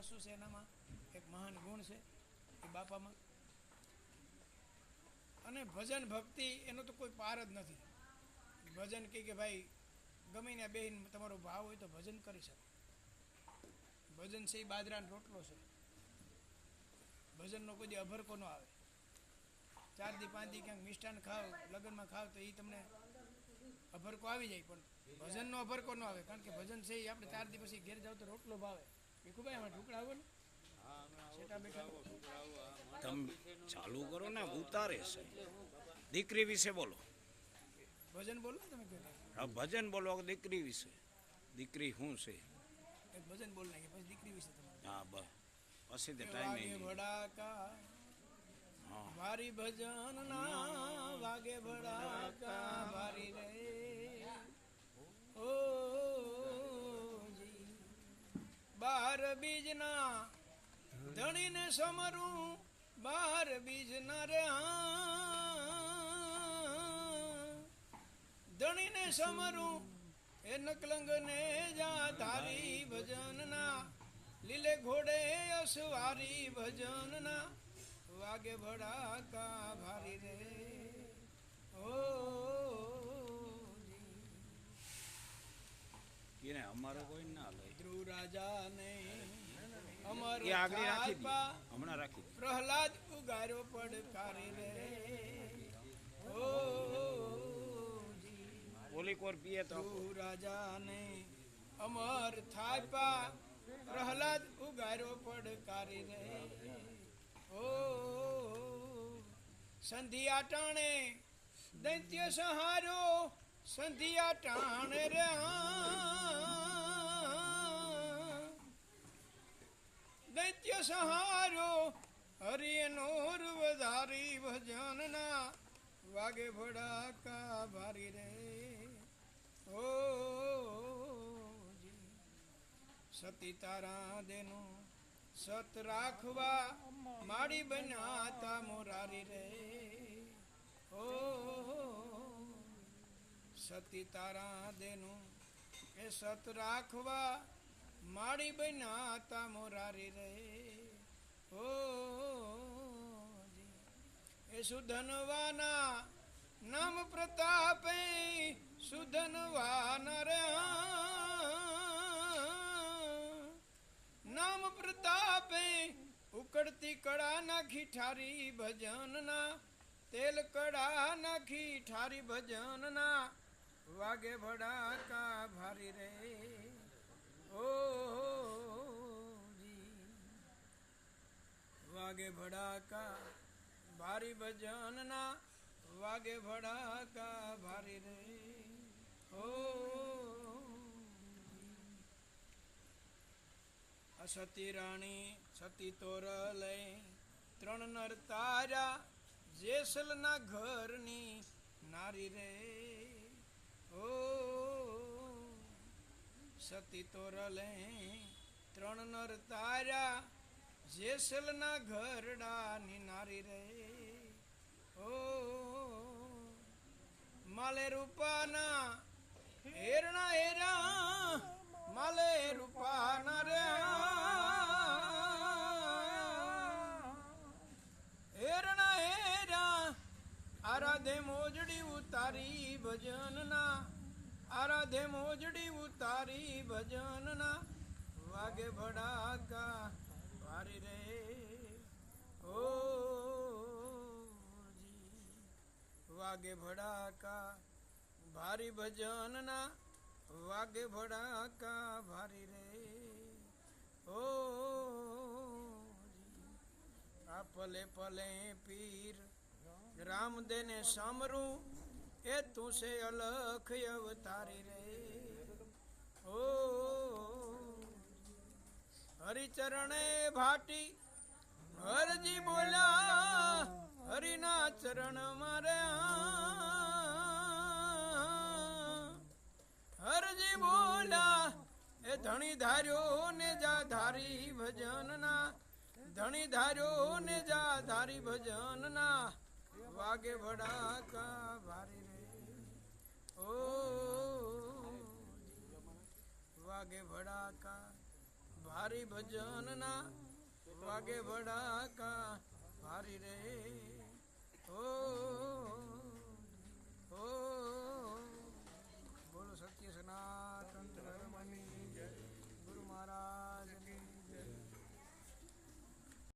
વસ્તુ છે એનામાં એક મહાન ગુણ છે એ બાપામાં. અને ભજન ભક્તિ એનો તો કોઈ પાર જ નથી. ભજન કહે કે ભાઈ, ગમે ને બેહીને તમારો ભાવ હોય તો ભજન કરી શકો. ભજન છે એ બાજરાનો રોટલો છે. ભજનનો કોઈ અભરકો ન આવે. ચાર દી, પાંચ દી ક્યાંક મિષ્ટાન ખાવ, લગ્નમાં ખાવ તો એ તમને અભરકો આવી જાય, પણ ભજનનો અભરકો ન આવે. કારણ કે ભજન છે એ આપણે ચાર દી પછી ઘેર જાવ તો રોટલો ભાવે. ભીખુભાઈ આમાં ઢુકડા આવો ને. તમે ચાલુ કરો ને ઉતારે છે. દીકરી વિશે બોલો. ભજન બોલો તમે ભજન બોલો દીકરી વિશે? દીકરી શું છે? ભજન બોલ નાખી પછી દીકરી વિશે હા બસ. પછી તે ટાઈમ નહીં. ભડાકા. હા. ભારી ભજન ના વાગે ભડાકા. મારી રે ઓ જી બાર બીજના ધણીને સમરું, બાર બીજના રે ધણીને સમરું, એ નકલંગને જા ધારી ભજનના, લીલે ઘોડે અસવારી ભજનના, વાગે ભડાકા ભારી રે. ઓ એને અમારો કોઈ ના લઈ ધ્રુવ રાજા ને અમર એ આગળ રાખી દે. હમણાં રાખી પ્રહલાદ ઉગાર્યો પડકારી રે ઓ ઓલી કોર પીએ તો. ધ્રુવ રાજાને અમર થાપા પ્રહલાદ ઉગાર્યો પડકારી રે ઓ સંધિયા ટાણે દૈત્ય સહારો સંધિયા ટાણ રે દૈત્ય સહારો હરિયનો વધારી, ભજનના વાગે ભડાકા ભારી રે. ઓ સતી તારા દેનું સત રાખવા માડી બનાતા મોરારી રે. ઓ સતી તારા દેનું એ સત રાખવા માડી બનાતા મોરારી રે. ઓ એ સુધનવાના નામ પ્રતાપે સુધનવાન રે. નામ પ્રતાપે ઉકળતી કળા નાખી ઠારી ભજનના, તેલ કળા નાખી ઠારી ભજનના વાગે ભડાકા ભારી રે? ઓ વાગે ભડાકા ભારી ભજનના વાગે ભડાકા ભારી રે? ઓ અસતી રાણી, સતી તોર લઈ ત્રણ નર તારા જેસલના ઘરની નારી રે. ઓ, સતી તો રલે ત્રણ નર તારા, જેસલના ઘરડાની નારી રે. ઓ, માલે રૂપાના હેરણા હેરા, માલે રૂપાના રે. ઉતારી ભજનના, આરાધે મોજડી ઉતારી ભજનના, વાગે ભડાકા ભારી રે. ઓ વાગે ભડાકા ભારી ભજનના, વાગે ભડાકા ભારી રે. ઓ આ પલે પલે પીર રામદેને સામરું એ તું છે અલખ અવતારી રે. ઓ, હરિચરણે ભાટી, હરજી બોલ્યા, હરિના ચરણ મારે હરજી બોલ્યા, એ ધણી ધાર્યો ને જા ધારી ભજનના, ધણી ધાર્યો ને જા ધારી बागे बड़ा का भारी रे ओ વાગે ભડાકા ભારી ભજનના વાગે ભડાકા ભારી રે. ઓ